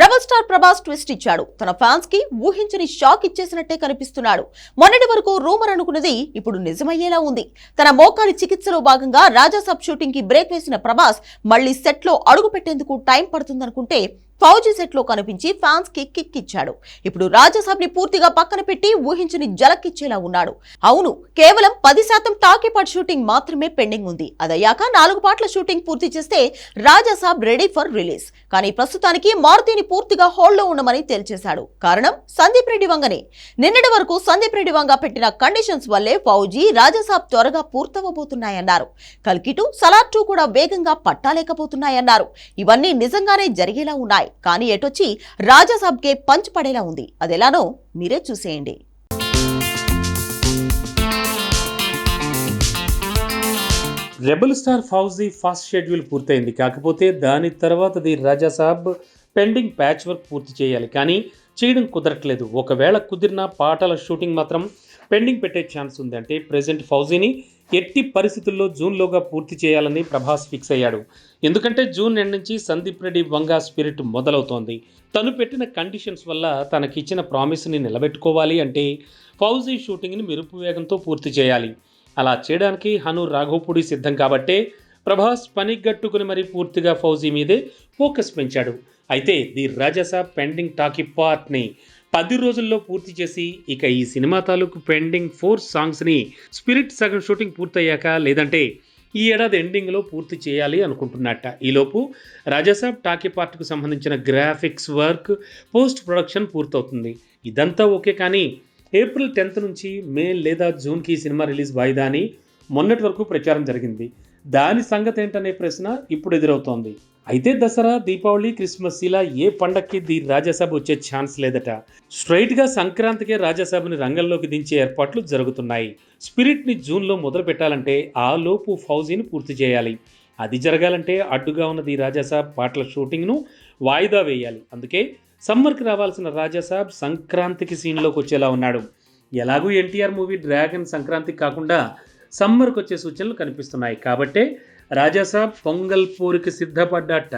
Rebel star Prabhas twist ఇచ్చాడు. తన ఫ్యాన్స్కి ఊహించని షాక్ ఇచ్చేసినట్టే కనిపిస్తున్నాడు. మొన్నటి వరకు రూమర్ అనుకున్నది ఇప్పుడు నిజమయ్యేలా ఉంది. తన మోకాలి చికిత్సలో భాగంగా రాజాసాబ్ షూటింగ్కి బ్రేక్ వేసిన ప్రభాస్ మళ్ళీ సెట్లో అడుగు పెట్టేందుకు టైం పడుతుందనుకుంటే ఫౌజీ సెట్లో కనిపించి ఫ్యాన్స్కి కిక్ ఇచ్చాడు ఇప్పుడు రాజాసాబ్ని పూర్తిగా పక్కన పెట్టి ఊహించని జలకిచ్చేలా ఉన్నాడు. అవును కేవలం పది శాతం టాకీపాట్ షూటింగ్ మాత్రమే పెండింగ్ ఉంది. అదయ్యాక నాలుగు పాటల షూటింగ్ పూర్తి చేస్తే రాజాసాబ్ రెడీ ఫర్ రిలీజ్. కానీ ప్రస్తుతానికి మారుతిని పూర్తిగా హోల్డ్లో ఉండమని తేల్చేశాడు. కారణం సందీప్ రెడ్డి వంగనే. నిన్నటి వరకు సందీప్ రెడ్డి వంగ పెట్టిన కండిషన్స్ వల్లే ఫౌజీ రాజాసాబ్ త్వరగా పూర్తవబోతున్నాయన్నారు కల్కిటు సలార్ టూ కూడా వేగంగా పట్టాలేకపోతున్నాయన్నారు. ఇవన్నీ నిజంగానే జరిగేలా ఉన్నాయి. కానీ ఎటొచ్చి రాజాసాబ్కే పంచ్ పడేలా ఉంది. అదెలానో మీరే చూసేయండి. Rebel star Fauji fast schedule పూర్తయింది. కాకపోతే దాని తర్వాత the Rajasaab pending patch work పూర్తి చేయాలి. కానీ చేయడం కుదరట్లేదు. ఒకవేళ కుదిరిన పాటల షూటింగ్ మాత్రం పెండింగ్ పెట్టే ఛాన్స్ ఉంది. అంటే ప్రెజెంట్ ఫౌజీని ఎట్టి పరిస్థితుల్లో జూన్లోగా పూర్తి చేయాలని ప్రభాస్ ఫిక్స్ అయ్యాడు. ఎందుకంటే జూన్ ఎండ్ నుంచి సందీప్ రెడ్డి వంగా స్పిరిట్ మొదలవుతోంది. తను పెట్టిన కండిషన్స్ వల్ల తనకిచ్చిన ప్రామిస్ని నిలబెట్టుకోవాలి అంటే ఫౌజీ షూటింగ్ని మెరుపు వేగంతో పూర్తి చేయాలి. అలా చేయడానికి హను రాఘోపూడి సిద్ధం కాబట్టే ప్రభాస్ పని గట్టుకుని మరి పూర్తిగా ఫౌజీ మీదే ఫోకస్ పెంచాడు. అయితే ది రాజసాబ్ పెండింగ్ టాకీ పార్ట్ని పది రోజుల్లో పూర్తి చేసి ఇక ఈ సినిమా తాలూకు పెండింగ్ ఫోర్ సాంగ్స్ని స్పిరిట్ సగం షూటింగ్ పూర్తయ్యాక లేదంటే ఈ ఏడాది ఎండింగ్లో పూర్తి చేయాలి అనుకుంటున్నట్ట. ఈలోపు రాజాసాబ్ టాకీ పార్ట్కు సంబంధించిన గ్రాఫిక్స్ వర్క్ పోస్ట్ ప్రొడక్షన్ పూర్తవుతుంది. ఇదంతా ఓకే కానీ ఏప్రిల్ టెన్త్ నుంచి మే లేదా జూన్కి ఈ సినిమా రిలీజ్ వాయిదా అని మొన్నటి వరకు ప్రచారం జరిగింది. దాని సంగతి ఏంటనే ప్రశ్న ఇప్పుడు ఎదురవుతోంది. అయితే దసరా దీపావళి క్రిస్మస్ ఇలా ఏ పండక్కి దీ రాజ్యసభ వచ్చే ఛాన్స్ లేదట. స్ట్రైట్గా సంక్రాంతికే రాజ్యసభని రంగంలోకి దించే ఏర్పాట్లు జరుగుతున్నాయి. స్పిరిట్ని జూన్లో మొదలు పెట్టాలంటే ఆ లోపు ఫౌజీని పూర్తి చేయాలి. అది జరగాలంటే అడ్డుగా ఉన్న ది రాజాసాబ్ పాటల షూటింగ్ను వాయిదా వేయాలి. అందుకే సమ్మర్కి రావాల్సిన రాజాసాబ్ సంక్రాంతికి సీన్లోకి వచ్చేలా ఉన్నాడు. ఎలాగూ ఎన్టీఆర్ మూవీ డ్రాగన్ సంక్రాంతికి కాకుండా సమ్మర్కి వచ్చే సూచనలు కనిపిస్తున్నాయి. కాబట్టే రాజాసాబ్ పొంగల్ పూరికి సిద్ధపడ్డట.